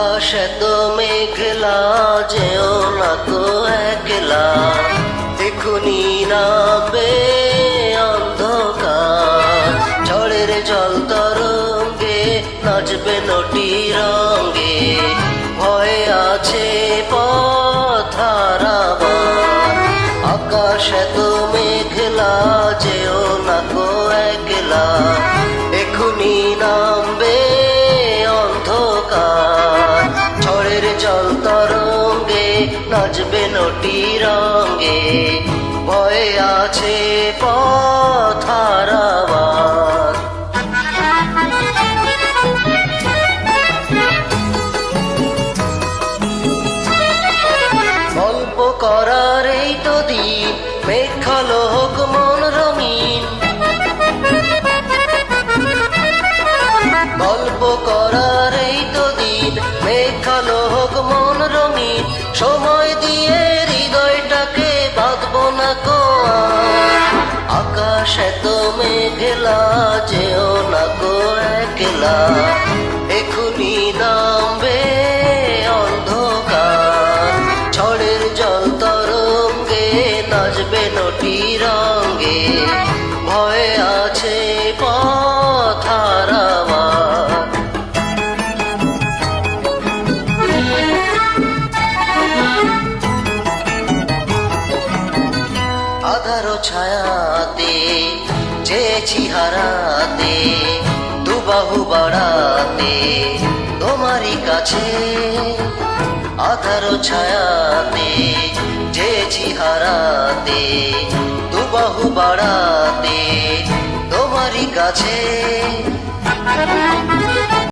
আকাশ এত মেঘলা, যেও না তো একলা। এখুনি নামবে অন্ধকার। ঝড়ের জল তরঙ্গে নাচবে নটি রঙ্গে ভয়ে আছে পথারাবার আকাশ এত মেঘলা, যেও না তো একলা। জল তরঙ্গে নাচবে নটি রঙ্গে ভয়ে আছে গল্প করার এই তো দিন মেঘালো হোক মন রঙিন। সময় দিয়ে হৃদয়টাকে বাঁধবো না কো। আকাশ এত মেঘলা, যেও না গো একলা। এখুনি নামবে অন্ধকার। ঝড়ের জল তরঙ্গে নাচবে নটি রঙ্গে ভয় আধারো ছায়াতে চেয়েছি হারাতে দুবাহু বাড়াতে, তোমারই কাছে আধারো ছায়াতে চেয়েছি হারাতে দুবাহু বাড়াতে, তোমারই কাছে।